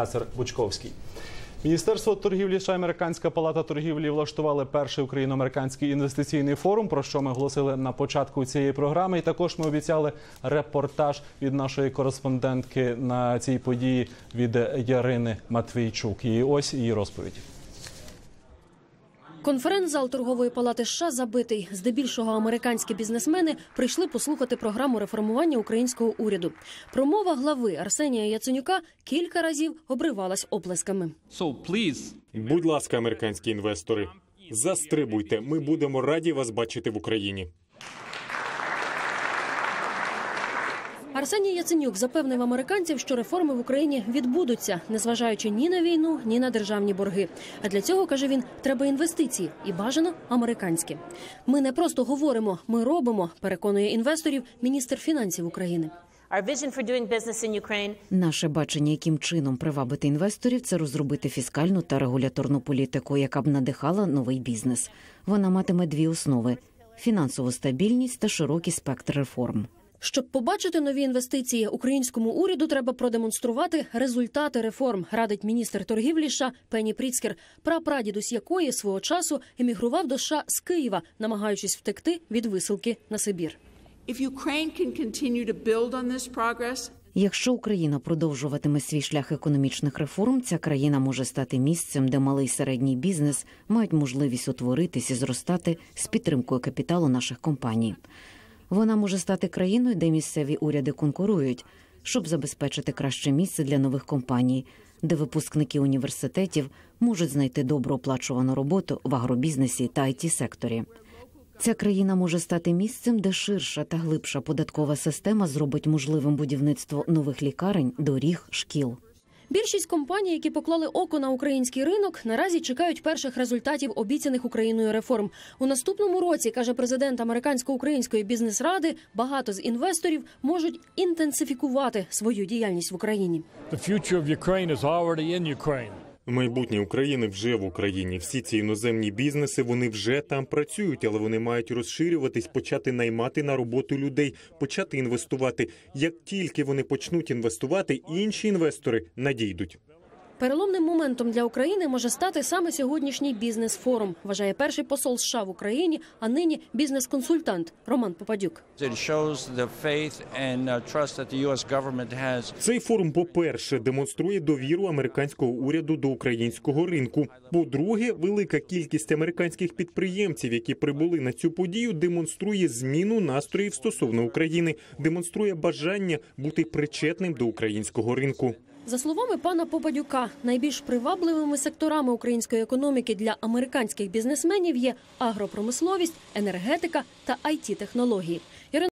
Кацер Бучковський. Міністерство торгівлі та американська палата торгівлі влаштували перший україно-американський інвестиційний форум, про що ми оголосили на початку цієї програми. І також ми обіцяли репортаж від нашої кореспондентки на цій події від Ярини Матвійчук. І ось її розповідь. Конференц-зал торгової палати США забитий. Здебільшого американські бізнесмени прийшли послухати програму реформування українського уряду. Промова глави Арсенія Яценюка кілька разів обривалась оплесками. So please, Будь ласка, американські інвестори, застрибуйте. Ми будемо раді вас бачити в Україні. Арсеній Яценюк запевнив американців, що реформи в Україні відбудуться, незважаючи ні на війну, ні на державні борги. А для цього каже він, треба інвестиції і бажано американські. Ми не просто говоримо, ми робимо. Переконує інвесторів міністр фінансів України. Наше бачення, яким чином привабити інвесторів, це розробити фіскальну та регуляторну політику, яка б надихала новий бізнес. Вона матиме дві основи: фінансову стабільність та широкий спектр реформ. Щоб побачити нові інвестиції, українському уряду треба продемонструвати результати реформ, радить міністр торгівлі США Пенні Пріцкер, прапрадідусь якої свого часу емігрував до США з Києва, намагаючись втекти від висилки на Сибір. Якщо Україна продовжуватиме свій шлях економічних реформ, ця країна може стати місцем, де малий і середній бізнес мають можливість утворитись і зростати з підтримкою капіталу наших компаній. Вона може стати країною, де місцеві уряди конкурують, щоб забезпечити краще місце для нових компаній, де випускники університетів можуть знайти добро оплачувану роботу в агробізнесі та it секторі. Ця країна може стати місцем, де ширша та глибша податкова система зробить можливим будівництво нових лікарень, доріг, шкіл. Більшість компаній, які поклали око на український ринок, наразі чекають перших результатів обіцяних Україною реформ. У наступному році каже президент американсько-української бізнес-ради, багато з інвесторів можуть інтенсифікувати свою діяльність в Україні. The future of Ukraine is already in Ukraine. Майбутнє України вже в Україні. Всі ці іноземні бізнеси вони вже там працюють, але вони мають розширюватись, почати наймати на роботу людей, почати інвестувати. Як тільки вони почнуть інвестувати, інші інвестори надійдуть. Переломним моментом для України може стати саме сьогоднішній бізнес-форум, вважає перший посол США в Україні, а нині бізнес-консультант Роман Попадюк. uh, Цей форум, по-перше, демонструє довіру американського уряду до українського ринку. По-друге, велика кількість американських підприємців, які прибули на цю подію, демонструє зміну настроїв стосовно України, демонструє бажання бути причетним до українського ринку. За словами пана Попадюка, найбільш привабливими секторами української економіки для американських бізнесменів є агропромисловість, енергетика та it технології